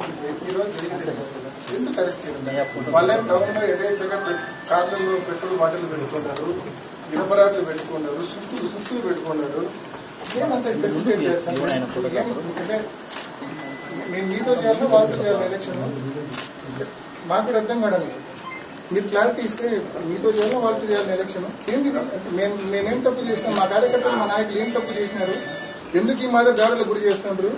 తీసుకుంటే ఈ రోజు జరిగింది ఎందుకు అరెస్ట్ చేయడం టౌన్లో యథేచ్ఛగా కార్లలో పెట్రోల్ బాటిల్ పెట్టుకున్నారు ఇనపరాట్లు పెట్టుకున్నారు సుత్తులు సుత్తులు పెట్టుకున్నారు ఏమంత ఫెసిలిటీ చేస్తాను నేను మీతో చేయాలి వాళ్ళతో చేయాలి ఎలక్షన్ మాకు కూడా అర్థం కావడం మీరు క్లారిటీ ఇస్తే మీతో చేయాలి వాళ్ళతో చేయాలి ఎలక్షన్ ఏంది మేము మేమేం తప్పు చేసినాం మా కార్యకర్తలు మా నాయకులు ఏం తప్పు చేసినారు? ఎందుకు ఈ మాదిరి దాడులు గురి చేస్తున్నారు?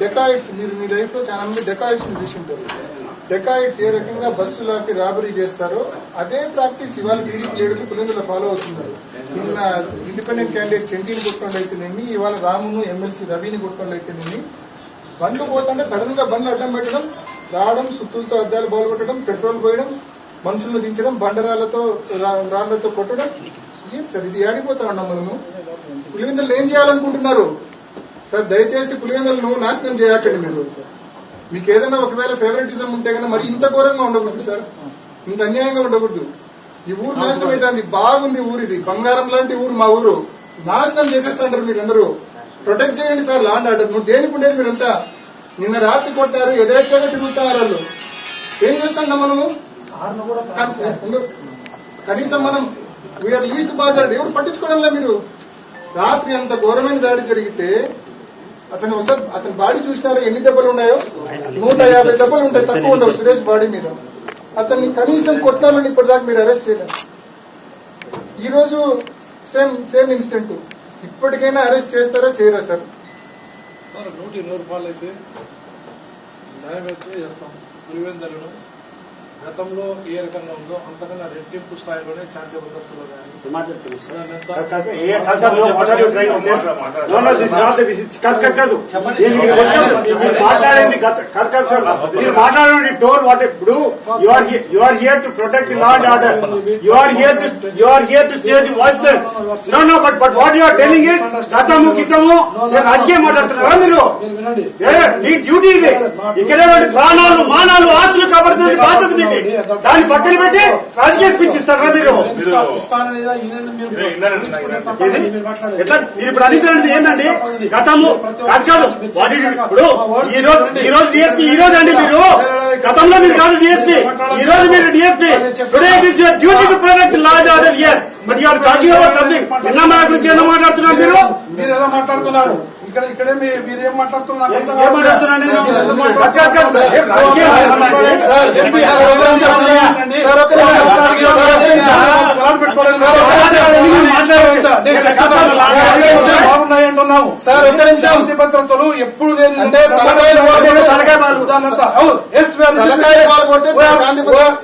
డెకాయిడ్స్ మీరు మీ లైఫ్లో చాలా మంది డెకాయిడ్స్ని చూసింటారు. డెకాయిడ్స్ ఏ రకంగా బస్సులకి రాబరీ చేస్తారో అదే ప్రాక్టీస్ ఇవాళ టీడీపీ లీడర్లు పులిందులో ఫాలో అవుతున్నారు. నిన్న ఇండిపెండెంట్ క్యాండిడేట్ చెంటీని కొట్టుకోండి అయితేనేమి ఇవాళ రామును ఎమ్మెల్సీ రవిని కొట్టుకోండి అయితేనేమి బండ్లు పోతుంటే సడన్గా బండ్లు అడ్డం పెట్టడం రావడం సుత్తులతో అద్దాలు కొట్టడం పెట్రోల్ పోయడం మనుషులను దించడం బండరాళ్ళతో రా- రాళ్ళతో కొట్టడం. సార్ ఇది ఆడిపోతా ఉన్నాం మనము. పులివెందులు ఏం చేయాలనుకుంటున్నారు? సార్ దయచేసి పులివెందులను నాశనం చేయకండి మీరు. మీకు ఏదైనా ఒకవేళ ఫేవరెటిజం ఉంటే కన్నా మరి ఇంత ఘోరంగా ఉండకూడదు సార్. ఇంత అన్యాయంగా ఉండకూడదు. ఈ ఊరు నాశనం అయితే బాగుంది ఊరు ఇది. బంగారం లాంటి ఊరు మా ఊరు. నాశనం చేసేస్తాంటారు మీరందరూ. ప్రొటెక్ట్ చేయండి సార్ లాండ్ ఆర్డర్ నువ్వు దేనికి ఉండేది మీరంతా? నిన్న రాత్రి కొట్టారు యథేచ్ఛగా తిరుగుతున్నారు వాళ్ళు. ఏం చేస్తాం మనము. కనీసం మనం వీఆర్ లీస్ట్ బాధ ఎవరు పట్టించుకోవడంలే మీరు. రాత్రి అంత ఘోరమైన దాడి జరిగితే అతను ఒకసారి అతని బాడీ చూసినారా? ఎన్ని దెబ్బలు ఉన్నాయో? నూట యాభై దెబ్బలు ఉంటాయి తక్కువ ఉండవు సురేష్ బాడీ మీద. అతన్ని కనీసం కొట్టాలని ఇప్పటిదాకా మీరు అరెస్ట్ చేయలేదు. ఈరోజు సేమ్ సేమ్ ఇన్సిడెంట్ ఇప్పటికైనా అరెస్ట్ చేస్తారా చేయరా సార్? నూట ఇరవై రూపాయలు అయితే న్యాయం అయితే చేస్తాం. పులివెందలను గతంలో ఏ రకంగా ఉందో అంతకన్నా రెట్టింపు స్థాయిలోనే శాంతి భద్రతలో మాట్లాడండి డోర్ వాట్ ఇప్పుడు you are you are here to protect law and order you are here to you are here to say the voiceless no no but but what you are telling is గతము గితము నేను రాజకీయం మాట్లాడుతున్నారా మీరు? మీ duty ఇది. ఇక్కడ ప్రాణాలు మానాలు ఆస్తులు కాపాడుతున్న బాధ్యత మీది దాన్ని పక్కన పెట్టి రాజకీయ స్పీచ్ ఇస్తారా మీరు. ఎట్లా? మీరు ఇప్పుడు అడిగితే ఏంటండి గతము కాదు కాదు. వాటి ఇప్పుడు ఈ రోజు ఈ రోజు డిఎస్పీ ఈ రోజు అండి మీరు. గతంలో మీరు కాదు డిఎస్పీ ఈ రోజు మీరు DSP today it is your duty to protect law and order here but you're talking about something నిన్న మా గురించి ఏదో మాట్లాడుతున్నారు మీరు. మీరు ఏదో మాట్లాడుతున్నారు. ఇక్కడ ఇక్కడే మీరు అక్క, సార్, ఒక్క నిమిషం. భద్రతలు ఎప్పుడు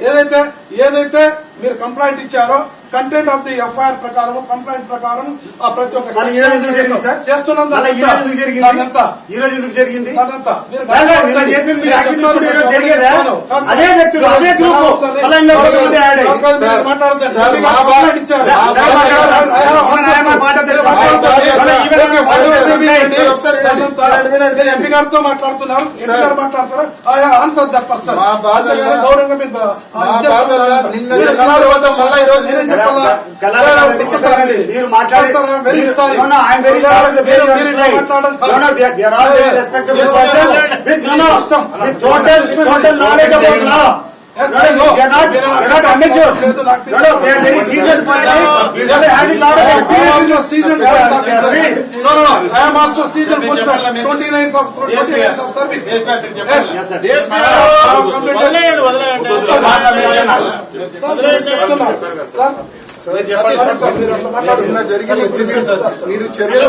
ఏదైతే ఏదైతే మీరు కంప్లైంట్ ఇచ్చారో కంటెంట్ ఆఫ్ ది ఎఫ్ఐఆర్ ప్రకారం కంప్లైంట్ ప్రకారం ఆ ప్రతి ఒక్క మళ్ళీ ఈ రోజు ఎందుకు జరిగింది సార్? చేస్తున్నాం ఈ రోజు ఎందుకు జరిగింది? జరిగింది? ఎంపీ గారితో మాట్లాడుతున్నారు ఎంపీ గారు మాట్లాడతారు ఆన్సర్ దట్ పర్సన్ గౌరవంగా మీరు Yes, no, no, we are not, we are not amateurs. No, no, we are very. We lot of experience are- police we are officer. free. No, no, no. I am also. 29 of 29 of service. Yes. Yes, sir. Incidents మీరు చర్యలు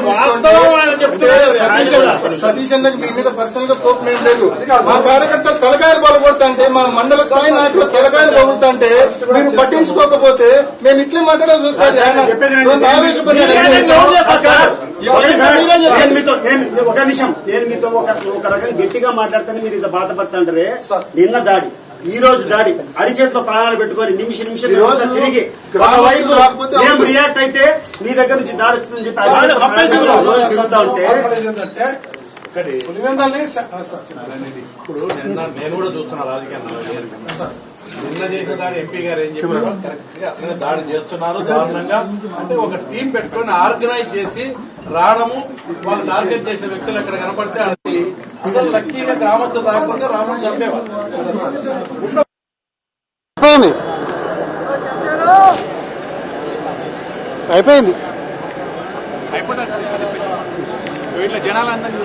సతీష్ అన్న- సతీష్ అన్నకి మీ మీద పర్సనల్గా కోపం ఏం లేదు మా కార్యకర్తలు తలకాయలు పగలగొడతా అంటే మా మండల స్థాయి నాయకులు తలకాయలు అంటే మీరు పట్టించుకోకపోతే మేము ఇట్లే మాట్లాడాల్సి వస్తుంది ఆయన ఆవేశపడి నేను మీతో నేను ఒక నిమిషం. నేను మీతో ఒక ఒక రకంగా గట్టిగా మాట్లాడితేనే మీరు ఇంత బాధపడుతుంటారే నిన్న దాడి. ఈ రోజు దాడి. అరిచేతిలో ప్రాణాలు పెట్టుకొని నిమిషం నిమిషం తిరిగి మేము. రియాక్ట్ అయితే మీ దగ్గర నుంచి దాడి వస్తుందని చెప్పి పులివెందల్ని. ఇప్పుడు నిన్న నేను కూడా చూస్తున్నా రాజకీయాల్లో. దాడి దాడి చేస్తున్నారు దారుణంగా. ఒక టీం పెట్టుకొని ఆర్గనైజ్ చేసి రావడము వాళ్ళు టార్గెట్ చేసిన వ్యక్తులు అక్కడ కనపడితే అసలు లక్కీగా గ్రామస్తులు రాకపోతే రాముడు చంపేవాళ్ళు అయిపోయింది. జనాలు అందరూ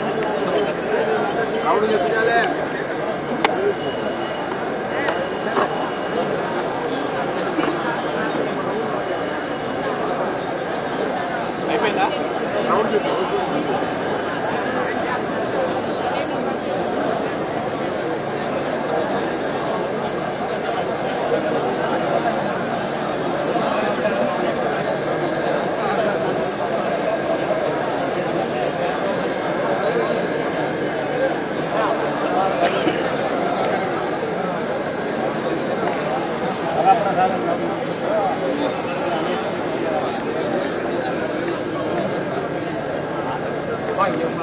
欢迎。